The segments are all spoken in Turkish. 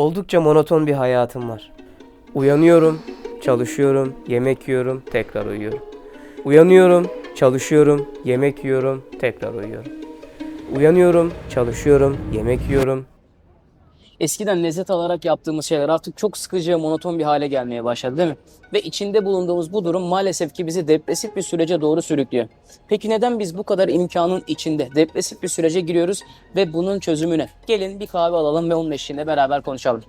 Oldukça monoton bir hayatım var. Uyanıyorum, çalışıyorum, yemek yiyorum, tekrar uyuyorum. Uyanıyorum, çalışıyorum, yemek yiyorum, tekrar uyuyorum. Uyanıyorum, çalışıyorum, yemek yiyorum, Eskiden lezzet alarak yaptığımız şeyler artık çok sıkıcı ve monoton bir hale gelmeye başladı değil mi? Ve içinde bulunduğumuz bu durum maalesef ki bizi depresif bir sürece doğru sürüklüyor. Peki neden biz bu kadar imkanın içinde depresif bir sürece giriyoruz ve bunun çözümü ne? Gelin bir kahve alalım ve onun eşliğinde beraber konuşalım.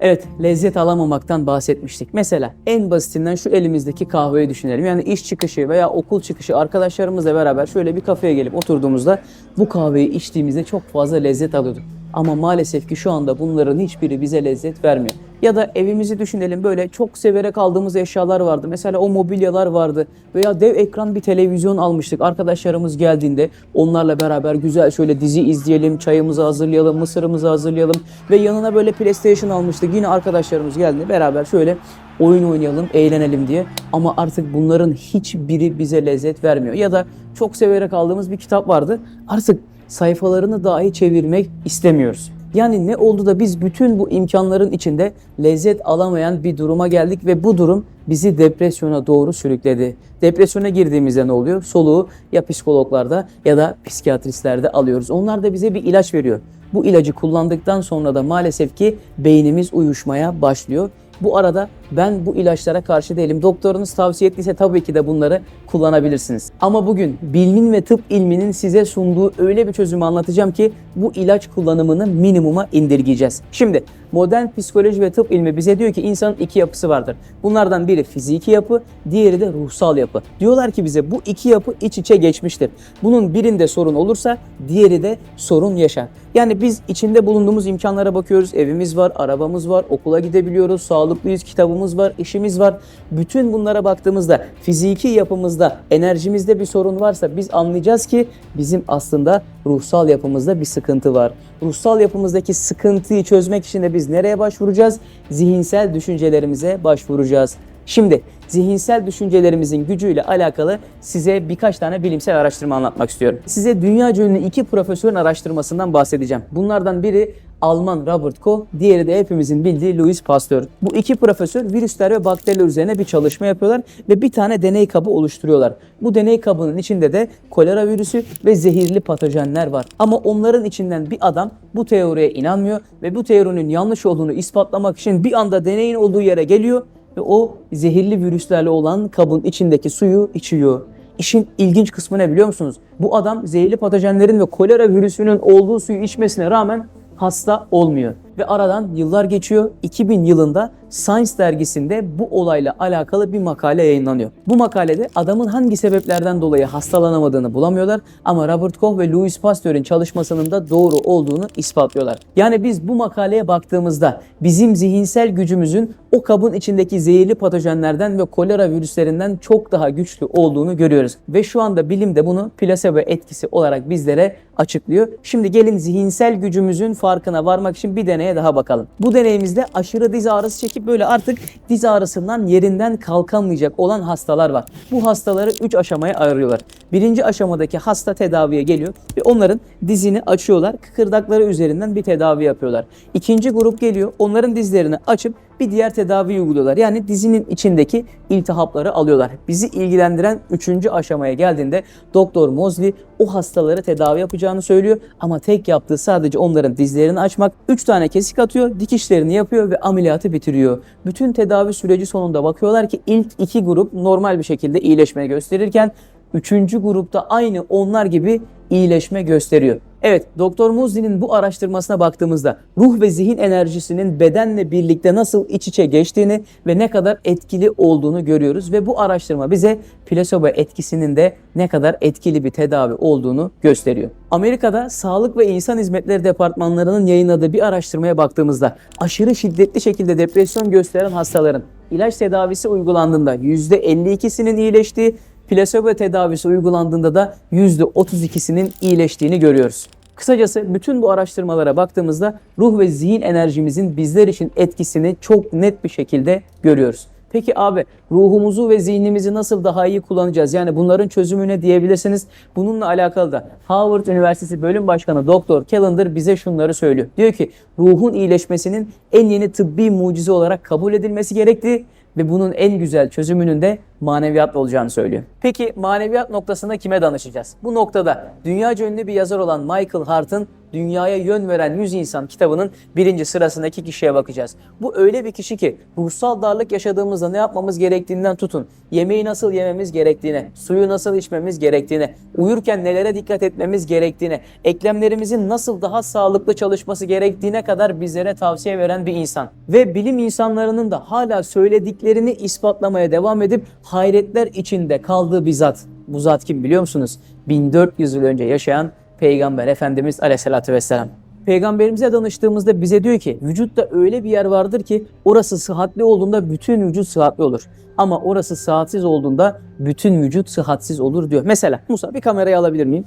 Evet, lezzet alamamaktan bahsetmiştik. Mesela en basitinden şu elimizdeki kahveyi düşünelim. Yani iş çıkışı veya okul çıkışı arkadaşlarımızla beraber şöyle bir kafeye gelip oturduğumuzda bu kahveyi içtiğimizde çok fazla lezzet alıyorduk. Ama maalesef ki şu anda bunların hiçbiri bize lezzet vermiyor. Ya da evimizi düşünelim böyle çok severek aldığımız eşyalar vardı. Mesela o mobilyalar vardı. Veya dev ekran bir televizyon almıştık. Arkadaşlarımız geldiğinde onlarla beraber güzel şöyle dizi izleyelim, çayımızı hazırlayalım, mısırımızı hazırlayalım. Ve yanına böyle PlayStation almıştık. Yine arkadaşlarımız geldi beraber şöyle oyun oynayalım, eğlenelim diye. Ama artık bunların hiçbiri bize lezzet vermiyor. Ya da çok severek aldığımız bir kitap vardı. Artık sayfalarını dahi çevirmek istemiyoruz. Yani ne oldu da biz bütün bu imkanların içinde lezzet alamayan bir duruma geldik ve bu durum bizi depresyona doğru sürükledi. Depresyona girdiğimizde ne oluyor? Soluğu ya psikologlarda ya da psikiyatristlerde alıyoruz. Onlar da bize bir ilaç veriyor. Bu ilacı kullandıktan sonra da maalesef ki beynimiz uyuşmaya başlıyor. Bu arada ben bu ilaçlara karşı değilim. Doktorunuz tavsiye ettiyse tabii ki de bunları kullanabilirsiniz. Ama bugün bilimin ve tıp ilminin size sunduğu öyle bir çözümü anlatacağım ki bu ilaç kullanımını minimuma indirgeyeceğiz. Şimdi modern psikoloji ve tıp ilmi bize diyor ki insanın iki yapısı vardır. Bunlardan biri fiziki yapı, diğeri de ruhsal yapı. Diyorlar ki bize bu iki yapı iç içe geçmiştir. Bunun birinde sorun olursa diğeri de sorun yaşar. Yani biz içinde bulunduğumuz imkanlara bakıyoruz. Evimiz var, arabamız var, okula gidebiliyoruz, sağlıklıyız, kitabımız var, işimiz var. Bütün bunlara baktığımızda fiziki yapımızda, enerjimizde bir sorun varsa biz anlayacağız ki bizim aslında ruhsal yapımızda bir sıkıntı var. Ruhsal yapımızdaki sıkıntıyı çözmek için de biz nereye başvuracağız? Zihinsel düşüncelerimize başvuracağız. Şimdi zihinsel düşüncelerimizin gücüyle alakalı size birkaç tane bilimsel araştırma anlatmak istiyorum. Size dünya ünlü iki profesörün araştırmasından bahsedeceğim. Bunlardan biri Alman Robert Koch, diğeri de hepimizin bildiği Louis Pasteur. Bu iki profesör virüsler ve bakteriler üzerine bir çalışma yapıyorlar ve bir tane deney kabı oluşturuyorlar. Bu deney kabının içinde de kolera virüsü ve zehirli patojenler var. Ama onların içinden bir adam bu teoriye inanmıyor ve bu teorinin yanlış olduğunu ispatlamak için bir anda deneyin olduğu yere geliyor ve o zehirli virüslerle olan kabın içindeki suyu içiyor. İşin ilginç kısmı ne biliyor musunuz? Bu adam zehirli patojenlerin ve kolera virüsünün olduğu suyu içmesine rağmen hasta olmuyor. Ve aradan yıllar geçiyor. 2000 yılında Science dergisinde bu olayla alakalı bir makale yayınlanıyor. Bu makalede adamın hangi sebeplerden dolayı hastalanamadığını bulamıyorlar ama Robert Koch ve Louis Pasteur'in çalışmasının da doğru olduğunu ispatlıyorlar. Yani biz bu makaleye baktığımızda bizim zihinsel gücümüzün o kabın içindeki zehirli patojenlerden ve kolera virüslerinden çok daha güçlü olduğunu görüyoruz. Ve şu anda bilim de bunu plasebo etkisi olarak bizlere açıklıyor. Şimdi gelin zihinsel gücümüzün farkına varmak için bir deneye daha bakalım. Bu deneyimizde aşırı diz ağrısı çekip böyle artık diz ağrısından yerinden kalkamayacak olan hastalar var. Bu hastaları 3 aşamaya ayırıyorlar. Birinci aşamadaki hasta tedaviye geliyor ve onların dizini açıyorlar. Kıkırdakları üzerinden bir tedavi yapıyorlar. İkinci grup geliyor. Onların dizlerini açıp bir diğer tedavi uyguluyorlar. Yani dizinin içindeki iltihapları alıyorlar. Bizi ilgilendiren üçüncü aşamaya geldiğinde Doktor Mosley o hastaları tedavi yapacağını söylüyor ama tek yaptığı sadece onların dizlerini açmak. Üç tane kesik atıyor, dikişlerini yapıyor ve ameliyatı bitiriyor. Bütün tedavi süreci sonunda bakıyorlar ki ilk iki grup normal bir şekilde iyileşme gösterirken üçüncü grupta aynı onlar gibi iyileşme gösteriyor. Evet, Doktor Muzli'nin bu araştırmasına baktığımızda ruh ve zihin enerjisinin bedenle birlikte nasıl iç içe geçtiğini ve ne kadar etkili olduğunu görüyoruz ve bu araştırma bize plasebo etkisinin de ne kadar etkili bir tedavi olduğunu gösteriyor. Amerika'da Sağlık ve İnsan Hizmetleri Departmanlarının yayınladığı bir araştırmaya baktığımızda aşırı şiddetli şekilde depresyon gösteren hastaların ilaç tedavisi uygulandığında %52'sinin iyileştiği, plasebo tedavisi uygulandığında da %32'sinin iyileştiğini görüyoruz. Kısacası bütün bu araştırmalara baktığımızda ruh ve zihin enerjimizin bizler için etkisini çok net bir şekilde görüyoruz. Peki abi ruhumuzu ve zihnimizi nasıl daha iyi kullanacağız? Yani bunların çözümü ne diyebilirsiniz? Bununla alakalı da Harvard Üniversitesi Bölüm Başkanı Doktor Callender bize şunları söylüyor. Diyor ki ruhun iyileşmesinin en yeni tıbbi mucize olarak kabul edilmesi gerektiği ve bunun en güzel çözümünün de maneviyatla olacağını söylüyor. Peki maneviyat noktasında kime danışacağız? Bu noktada dünyaca ünlü bir yazar olan Michael Hart'ın Dünyaya Yön Veren 100 İnsan kitabının birinci sırasındaki kişiye bakacağız. Bu öyle bir kişi ki ruhsal darlık yaşadığımızda ne yapmamız gerektiğinden tutun, yemeği nasıl yememiz gerektiğine, suyu nasıl içmemiz gerektiğine, uyurken nelere dikkat etmemiz gerektiğine, eklemlerimizin nasıl daha sağlıklı çalışması gerektiğine kadar bizlere tavsiye veren bir insan. Ve bilim insanlarının da hala söylediklerini ispatlamaya devam edip hayretler içinde kaldığı bir zat. Bu zat kim biliyor musunuz? 1400 yıl önce yaşayan Peygamber Efendimiz Aleyhisselatü Vesselam. Peygamberimize danıştığımızda bize diyor ki vücutta öyle bir yer vardır ki orası sıhhatli olduğunda bütün vücut sıhhatli olur. Ama orası sıhhatsiz olduğunda bütün vücut sıhhatsiz olur diyor. Mesela Musa bir kamerayı alabilir miyim?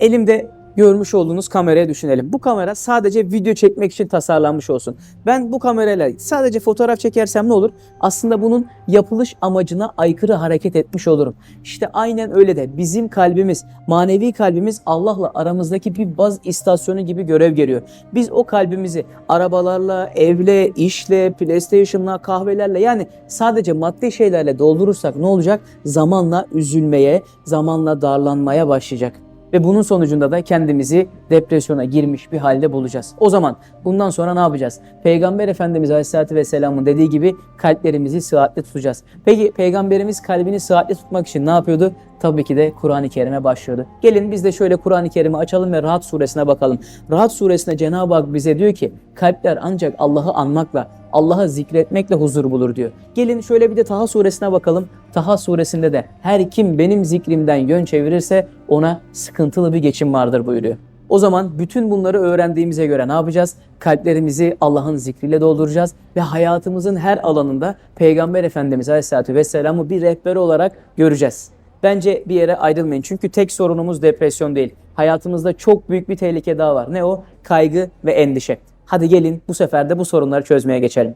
Elimde görmüş olduğunuz kameraya düşünelim. Bu kamera sadece video çekmek için tasarlanmış olsun. Ben bu kamerayla sadece fotoğraf çekersem ne olur? Aslında bunun yapılış amacına aykırı hareket etmiş olurum. İşte aynen öyle de bizim kalbimiz, manevi kalbimiz Allah'la aramızdaki bir baz istasyonu gibi görev görüyor. Biz o kalbimizi arabalarla, evle, işle, PlayStation'la, kahvelerle yani sadece maddi şeylerle doldurursak ne olacak? Zamanla üzülmeye, zamanla darlanmaya başlayacak. Ve bunun sonucunda da kendimizi depresyona girmiş bir halde bulacağız. O zaman bundan sonra ne yapacağız? Peygamber Efendimiz Aleyhisselatü Vesselam'ın dediği gibi kalplerimizi sıhhatli tutacağız. Peki Peygamberimiz kalbini sıhhatli tutmak için ne yapıyordu? Tabii ki de Kur'an-ı Kerim'e başlıyordu. Gelin biz de şöyle Kur'an-ı Kerim'i açalım ve Rahat suresine bakalım. Rahat suresinde Cenab-ı Hak bize diyor ki kalpler ancak Allah'ı anmakla, Allah'ı zikretmekle huzur bulur diyor. Gelin şöyle bir de Taha suresine bakalım. Taha suresinde de her kim benim zikrimden yön çevirirse ona sıkıntılı bir geçim vardır buyuruyor. O zaman bütün bunları öğrendiğimize göre ne yapacağız? Kalplerimizi Allah'ın zikriyle dolduracağız ve hayatımızın her alanında Peygamber Efendimiz Aleyhisselatü Vesselam'ı bir rehber olarak göreceğiz. Bence bir yere ayrılmayın. Çünkü tek sorunumuz depresyon değil. Hayatımızda çok büyük bir tehlike daha var. Ne o? Kaygı ve endişe. Hadi gelin bu sefer de bu sorunları çözmeye geçelim.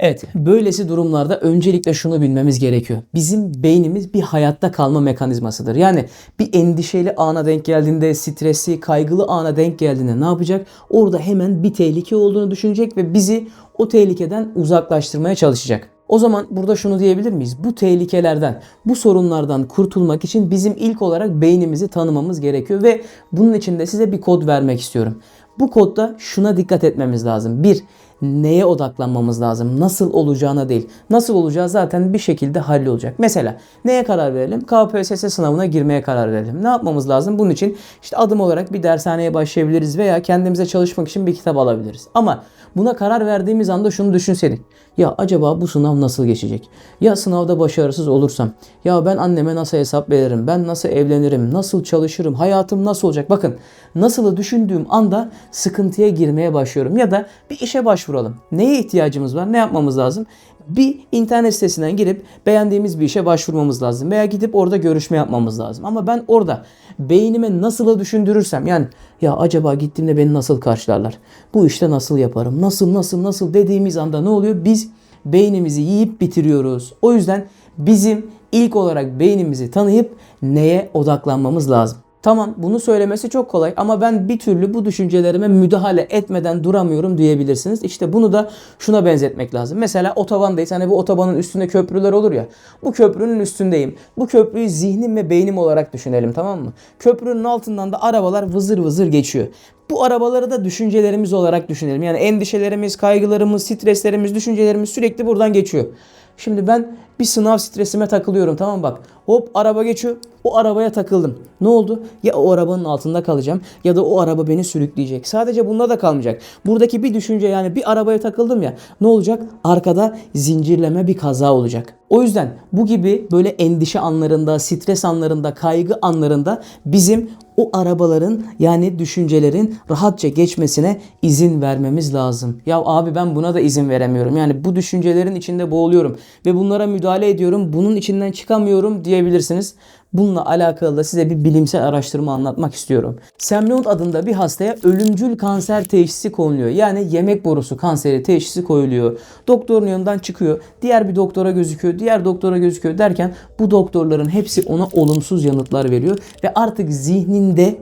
Evet, böylesi durumlarda öncelikle şunu bilmemiz gerekiyor. Bizim beynimiz bir hayatta kalma mekanizmasıdır. Yani bir endişeli ana denk geldiğinde, stresli, kaygılı ana denk geldiğinde ne yapacak? Orada hemen bir tehlike olduğunu düşünecek ve bizi o tehlikeden uzaklaştırmaya çalışacak. O zaman burada şunu diyebilir miyiz? Bu tehlikelerden, bu sorunlardan kurtulmak için bizim ilk olarak beynimizi tanımamız gerekiyor ve bunun için de size bir kod vermek istiyorum. Bu kodda şuna dikkat etmemiz lazım. Bir, neye odaklanmamız lazım? Nasıl olacağına değil. Nasıl olacağı zaten bir şekilde hallolacak. Mesela neye karar verelim? KPSS sınavına girmeye karar verelim. Ne yapmamız lazım? Bunun için işte adım olarak bir dershaneye başlayabiliriz veya kendimize çalışmak için bir kitap alabiliriz. Ama buna karar verdiğimiz anda şunu düşünseydik. Ya acaba bu sınav nasıl geçecek? Ya sınavda başarısız olursam? Ya ben anneme nasıl hesap veririm? Ben nasıl evlenirim? Nasıl çalışırım? Hayatım nasıl olacak? Bakın nasılı düşündüğüm anda sıkıntıya girmeye başlıyorum. Ya da bir işe başvuralım. Neye ihtiyacımız var? Ne yapmamız lazım? Bir internet sitesinden girip beğendiğimiz bir işe başvurmamız lazım. Veya gidip orada görüşme yapmamız lazım. Ama ben orada beynime nasılı düşündürürsem yani ya acaba gittiğimde beni nasıl karşılarlar? Bu işte nasıl yaparım? Nasıl nasıl nasıl dediğimiz anda ne oluyor? Biz beynimizi yiyip bitiriyoruz. O yüzden bizim ilk olarak beynimizi tanıyıp neye odaklanmamız lazım. Tamam bunu söylemesi çok kolay ama ben bir türlü bu düşüncelerime müdahale etmeden duramıyorum diyebilirsiniz. İşte bunu da şuna benzetmek lazım. Mesela otobandayız. Hani bu otobanın üstünde köprüler olur ya. Bu köprünün üstündeyim. Bu köprüyü zihnim ve beynim olarak düşünelim tamam mı? Köprünün altından da arabalar vızır vızır geçiyor. Bu arabaları da düşüncelerimiz olarak düşünelim. Yani endişelerimiz, kaygılarımız, streslerimiz, düşüncelerimiz sürekli buradan geçiyor. Şimdi ben bir sınav stresime takılıyorum tamam bak. Hop araba geçiyor. O arabaya takıldım. Ne oldu? Ya o arabanın altında kalacağım ya da o araba beni sürükleyecek. Sadece bunda da kalmayacak. Buradaki bir düşünce yani bir arabaya takıldım ya. Ne olacak? Arkada zincirleme bir kaza olacak. O yüzden bu gibi böyle endişe anlarında, stres anlarında, kaygı anlarında bizim o arabaların yani düşüncelerin rahatça geçmesine izin vermemiz lazım. Ya abi ben buna da izin veremiyorum. Yani bu düşüncelerin içinde boğuluyorum ve bunlara müdahale ediyorum. Bunun içinden çıkamıyorum diyebilirsiniz. Bununla alakalı da size bir bilimsel araştırma anlatmak istiyorum. Semleot adında bir hastaya ölümcül kanser teşhisi konuluyor. Yani yemek borusu kanseri teşhisi koyuluyor. Doktorun yanından çıkıyor. Diğer bir doktora gözüküyor. Diğer doktora gözüküyor derken bu doktorların hepsi ona olumsuz yanıtlar veriyor. Ve artık zihninde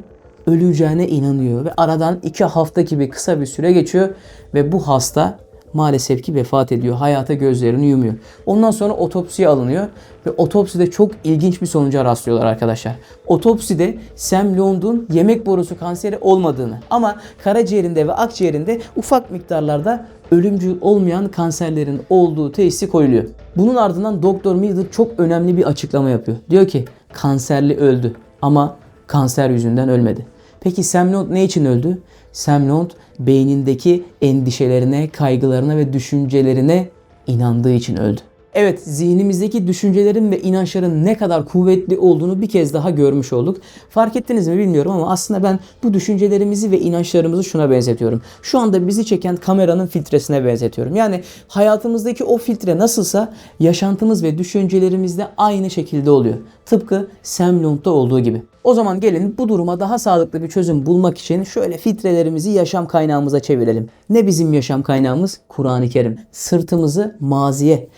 öleceğine inanıyor. Ve aradan iki hafta gibi kısa bir süre geçiyor. Ve bu hasta maalesef ki vefat ediyor. Hayata gözlerini yumuyor. Ondan sonra otopsiye alınıyor ve otopside çok ilginç bir sonuca rastlıyorlar arkadaşlar. Otopside Sam Lond'un yemek borusu kanseri olmadığını ama karaciğerinde ve akciğerinde ufak miktarlarda ölümcül olmayan kanserlerin olduğu teşhisi koyuluyor. Bunun ardından Doktor Mildred çok önemli bir açıklama yapıyor. Diyor ki kanserli öldü ama kanser yüzünden ölmedi. Peki Sam Lund ne için öldü? Sam Lund beynindeki endişelerine, kaygılarına ve düşüncelerine inandığı için öldü. Evet, zihnimizdeki düşüncelerin ve inançların ne kadar kuvvetli olduğunu bir kez daha görmüş olduk. Fark ettiniz mi bilmiyorum ama aslında ben bu düşüncelerimizi ve inançlarımızı şuna benzetiyorum. Şu anda bizi çeken kameranın filtresine benzetiyorum. Yani hayatımızdaki o filtre nasılsa yaşantımız ve düşüncelerimiz de aynı şekilde oluyor. Tıpkı Sam Lund'da olduğu gibi. O zaman gelin bu duruma daha sağlıklı bir çözüm bulmak için şöyle filtrelerimizi yaşam kaynağımıza çevirelim. Ne bizim yaşam kaynağımız? Kur'an-ı Kerim. Sırtımızı maziye,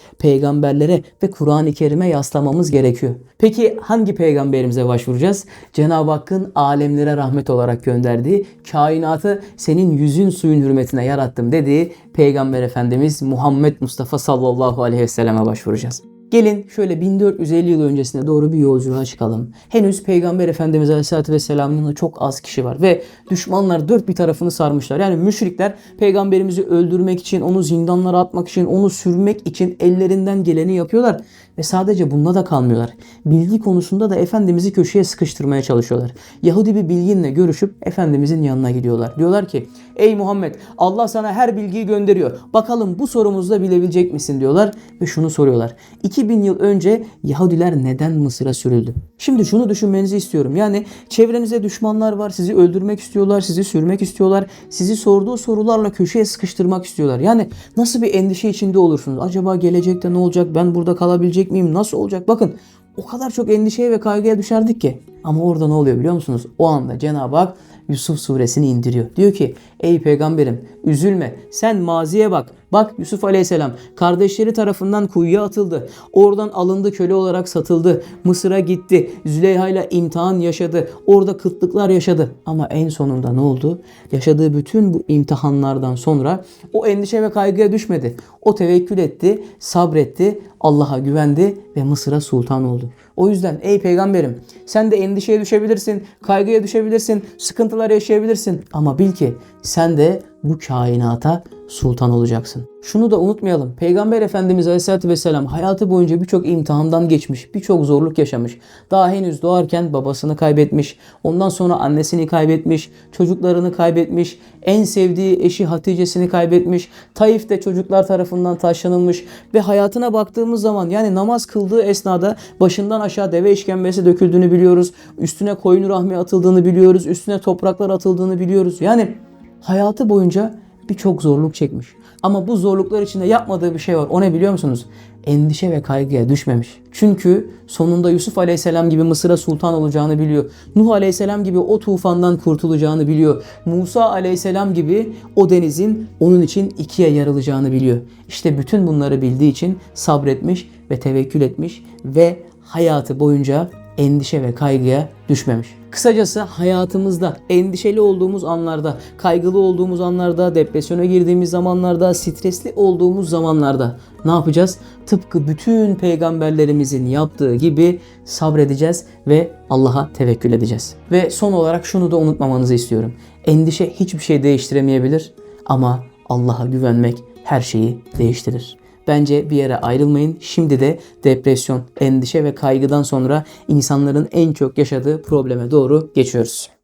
peygamberlere ve Kur'an-ı Kerim'e yaslamamız gerekiyor. Peki hangi peygamberimize başvuracağız? Cenab-ı Hakk'ın alemlere rahmet olarak gönderdiği, kainatı senin yüzün suyun hürmetine yarattım dediği Peygamber Efendimiz Muhammed Mustafa sallallahu aleyhi ve selleme başvuracağız. Gelin şöyle 1450 yıl öncesine doğru bir yolculuğa çıkalım. Henüz Peygamber Efendimiz Aleyhisselatü Vesselam'ın yanında çok az kişi var ve düşmanlar dört bir tarafını sarmışlar. Yani müşrikler peygamberimizi öldürmek için, onu zindanlara atmak için, onu sürmek için ellerinden geleni yapıyorlar. Ve sadece bununla da kalmıyorlar. Bilgi konusunda da Efendimiz'i köşeye sıkıştırmaya çalışıyorlar. Yahudi bir bilginle görüşüp Efendimizin yanına gidiyorlar. Diyorlar ki ey Muhammed Allah sana her bilgiyi gönderiyor. Bakalım bu sorumuzda bilebilecek misin diyorlar. Ve şunu soruyorlar. 2000 yıl önce Yahudiler neden Mısır'a sürüldü? Şimdi şunu düşünmenizi istiyorum. Yani çevrenizde düşmanlar var. Sizi öldürmek istiyorlar. Sizi sürmek istiyorlar. Sizi sorduğu sorularla köşeye sıkıştırmak istiyorlar. Yani nasıl bir endişe içinde olursunuz? Acaba gelecekte ne olacak? Ben burada kalabilecek miyim? Nasıl olacak? Bakın o kadar çok endişeye ve kaygıya düşerdik ki. Ama orada ne oluyor biliyor musunuz? O anda Cenab-ı Hak Yusuf suresini indiriyor. Diyor ki ey peygamberim üzülme sen maziye bak. Bak Yusuf aleyhisselam kardeşleri tarafından kuyuya atıldı. Oradan alındı köle olarak satıldı. Mısır'a gitti. Züleyha ile imtihan yaşadı. Orada kıtlıklar yaşadı. Ama en sonunda ne oldu? Yaşadığı bütün bu imtihanlardan sonra o endişe ve kaygıya düşmedi. O tevekkül etti, sabretti, Allah'a güvendi ve Mısır'a sultan oldu. O yüzden ey peygamberim sen de endişeye düşebilirsin, kaygıya düşebilirsin, sıkıntılar yaşayabilirsin. Ama bil ki sen de bu kainata sultan olacaksın. Şunu da unutmayalım. Peygamber Efendimiz Aleyhisselatü Vesselam hayatı boyunca birçok imtihandan geçmiş, birçok zorluk yaşamış. Daha henüz doğarken babasını kaybetmiş, ondan sonra annesini kaybetmiş, çocuklarını kaybetmiş, en sevdiği eşi Hatice'sini kaybetmiş, Taif'te çocuklar tarafından taşlanılmış ve hayatına baktığımız zaman yani namaz kıldığı esnada başından aşağı deve işkembesi döküldüğünü biliyoruz. Üstüne koyun rahmi atıldığını biliyoruz. Üstüne topraklar atıldığını biliyoruz. Yani hayatı boyunca birçok zorluk çekmiş. Ama bu zorluklar içinde yapmadığı bir şey var. O ne biliyor musunuz? Endişe ve kaygıya düşmemiş. Çünkü sonunda Yusuf Aleyhisselam gibi Mısır'a sultan olacağını biliyor. Nuh Aleyhisselam gibi o tufandan kurtulacağını biliyor. Musa Aleyhisselam gibi o denizin onun için ikiye yarılacağını biliyor. İşte bütün bunları bildiği için sabretmiş ve tevekkül etmiş ve hayatı boyunca endişe ve kaygıya düşmemiş. Kısacası hayatımızda endişeli olduğumuz anlarda, kaygılı olduğumuz anlarda, depresyona girdiğimiz zamanlarda, stresli olduğumuz zamanlarda ne yapacağız? Tıpkı bütün peygamberlerimizin yaptığı gibi sabredeceğiz ve Allah'a tevekkül edeceğiz. Ve son olarak şunu da unutmamanızı istiyorum. Endişe hiçbir şey değiştiremeyebilir ama Allah'a güvenmek her şeyi değiştirir. Bence bir yere ayrılmayın. Şimdi de depresyon, endişe ve kaygıdan sonra insanların en çok yaşadığı probleme doğru geçiyoruz.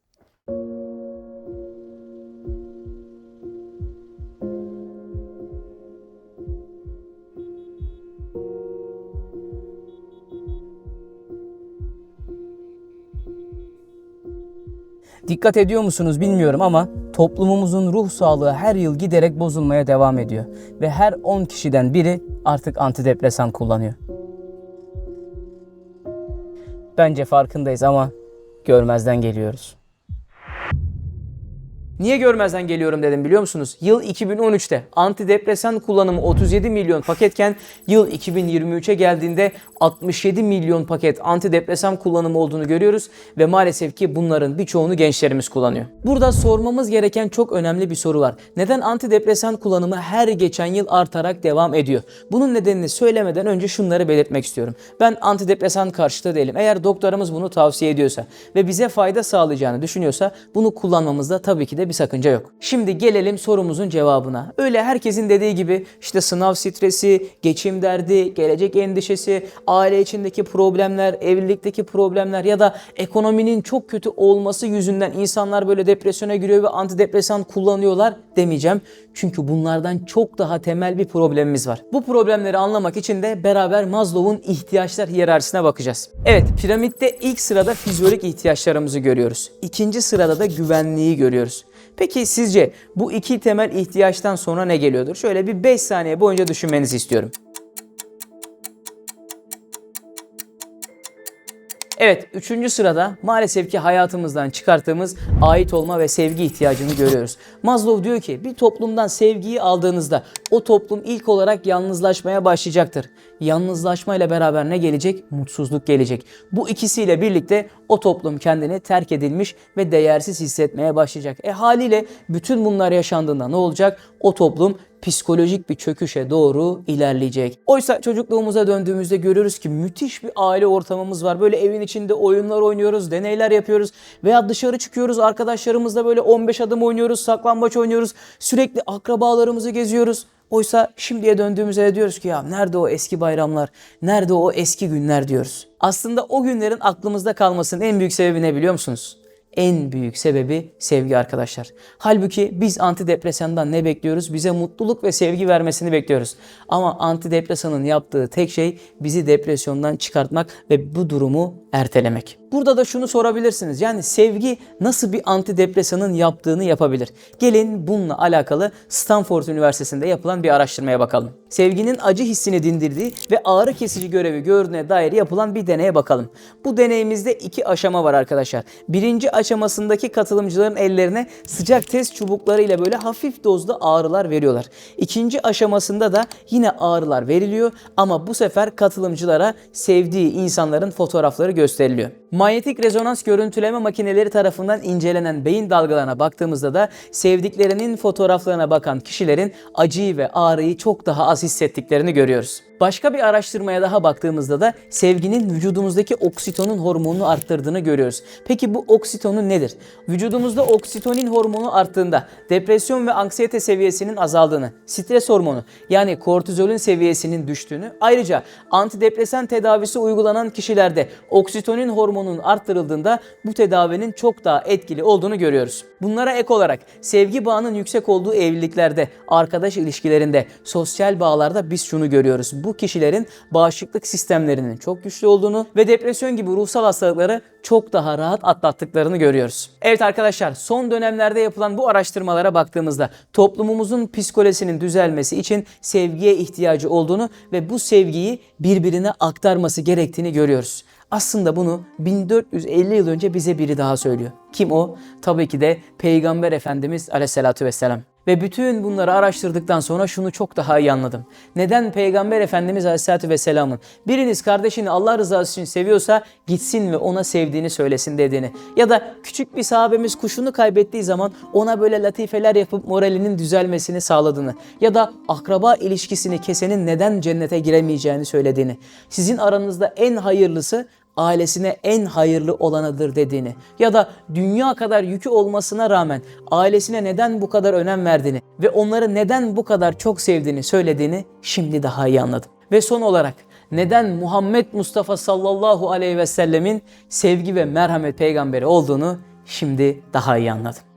Dikkat ediyor musunuz bilmiyorum ama toplumumuzun ruh sağlığı her yıl giderek bozulmaya devam ediyor. Ve her 10 kişiden biri artık antidepresan kullanıyor. Bence farkındayız ama görmezden geliyoruz. Niye görmezden geliyorum dedim biliyor musunuz? Yıl 2013'te antidepresan kullanımı 37 milyon paketken yıl 2023'e geldiğinde 67 milyon paket antidepresan kullanımı olduğunu görüyoruz ve maalesef ki bunların birçoğunu gençlerimiz kullanıyor. Burada sormamız gereken çok önemli bir soru var. Neden antidepresan kullanımı her geçen yıl artarak devam ediyor? Bunun nedenini söylemeden önce şunları belirtmek istiyorum. Ben antidepresan karşıtı değilim. Eğer doktorumuz bunu tavsiye ediyorsa ve bize fayda sağlayacağını düşünüyorsa bunu kullanmamızda tabii ki de bir sakınca yok. Şimdi gelelim sorumuzun cevabına. Öyle herkesin dediği gibi işte sınav stresi, geçim derdi, gelecek endişesi, aile içindeki problemler, evlilikteki problemler ya da ekonominin çok kötü olması yüzünden insanlar böyle depresyona giriyor ve antidepresan kullanıyorlar demeyeceğim. Çünkü bunlardan çok daha temel bir problemimiz var. Bu problemleri anlamak için de beraber Maslow'un ihtiyaçlar hiyerarşisine bakacağız. Evet, piramitte ilk sırada fizyolojik ihtiyaçlarımızı görüyoruz. İkinci sırada da güvenliği görüyoruz. Peki sizce bu iki temel ihtiyaçtan sonra ne geliyordur? Şöyle bir 5 saniye boyunca düşünmenizi istiyorum. Evet, üçüncü sırada maalesef ki hayatımızdan çıkarttığımız ait olma ve sevgi ihtiyacını görüyoruz. Maslow diyor ki bir toplumdan sevgiyi aldığınızda o toplum ilk olarak yalnızlaşmaya başlayacaktır. Yalnızlaşmayla beraber ne gelecek? Mutsuzluk gelecek. Bu ikisiyle birlikte o toplum kendini terk edilmiş ve değersiz hissetmeye başlayacak. E haliyle bütün bunlar yaşandığında ne olacak? O toplum psikolojik bir çöküşe doğru ilerleyecek. Oysa çocukluğumuza döndüğümüzde görüyoruz ki müthiş bir aile ortamımız var. Böyle evin içinde oyunlar oynuyoruz, deneyler yapıyoruz veya dışarı çıkıyoruz arkadaşlarımızla böyle 15 adım oynuyoruz, saklambaç oynuyoruz. Sürekli akrabalarımızı geziyoruz. Oysa şimdiye döndüğümüzde de diyoruz ki ya nerede o eski bayramlar, nerede o eski günler diyoruz. Aslında o günlerin aklımızda kalmasının en büyük sebebi ne biliyor musunuz? En büyük sebebi sevgi arkadaşlar. Halbuki biz antidepresandan ne bekliyoruz? Bize mutluluk ve sevgi vermesini bekliyoruz. Ama antidepresanın yaptığı tek şey bizi depresyondan çıkartmak ve bu durumu ertelemek. Burada da şunu sorabilirsiniz. Yani sevgi nasıl bir antidepresanın yaptığını yapabilir? Gelin bununla alakalı Stanford Üniversitesi'nde yapılan bir araştırmaya bakalım. Sevginin acı hissini dindirdiği ve ağrı kesici görevi gördüğüne dair yapılan bir deneye bakalım. Bu deneyimizde iki aşama var arkadaşlar. Birinci aşamasındaki katılımcıların ellerine sıcak test çubukları ile böyle hafif dozda ağrılar veriyorlar. İkinci aşamasında da yine ağrılar veriliyor ama bu sefer katılımcılara sevdiği insanların fotoğrafları gösteriliyor. Manyetik rezonans görüntüleme makineleri tarafından incelenen beyin dalgalarına baktığımızda da sevdiklerinin fotoğraflarına bakan kişilerin acıyı ve ağrıyı çok daha az hissettiklerini görüyoruz. Başka bir araştırmaya daha baktığımızda da sevginin vücudumuzdaki oksitonun hormonunu arttırdığını görüyoruz. Peki bu oksitonun nedir? Vücudumuzda oksitonin hormonu arttığında depresyon ve anksiyete seviyesinin azaldığını, stres hormonu yani kortizolün seviyesinin düştüğünü, ayrıca antidepresan tedavisi uygulanan kişilerde oksitonin hormonunun arttırıldığında bu tedavinin çok daha etkili olduğunu görüyoruz. Bunlara ek olarak sevgi bağının yüksek olduğu evliliklerde, arkadaş ilişkilerinde, sosyal bağlarda biz şunu görüyoruz. Bu kişilerin bağışıklık sistemlerinin çok güçlü olduğunu ve depresyon gibi ruhsal hastalıkları çok daha rahat atlattıklarını görüyoruz. Evet arkadaşlar son dönemlerde yapılan bu araştırmalara baktığımızda toplumumuzun psikolojisinin düzelmesi için sevgiye ihtiyacı olduğunu ve bu sevgiyi birbirine aktarması gerektiğini görüyoruz. Aslında bunu 1450 yıl önce bize biri daha söylüyor. Kim o? Tabii ki de Peygamber Efendimiz Aleyhisselatü Vesselam. Ve bütün bunları araştırdıktan sonra şunu çok daha iyi anladım. Neden Peygamber Efendimiz Aleyhisselatü Vesselam'ın biriniz kardeşini Allah rızası için seviyorsa gitsin ve ona sevdiğini söylesin dediğini. Ya da küçük bir sahabemiz kuşunu kaybettiği zaman ona böyle latifeler yapıp moralinin düzelmesini sağladığını. Ya da akraba ilişkisini kesenin neden cennete giremeyeceğini söylediğini. Sizin aranızda en hayırlısı ailesine en hayırlı olanıdır dediğini ya da dünya kadar yükü olmasına rağmen ailesine neden bu kadar önem verdiğini ve onları neden bu kadar çok sevdiğini söylediğini şimdi daha iyi anladım. Ve son olarak neden Muhammed Mustafa sallallahu aleyhi ve sellemin sevgi ve merhamet peygamberi olduğunu şimdi daha iyi anladım.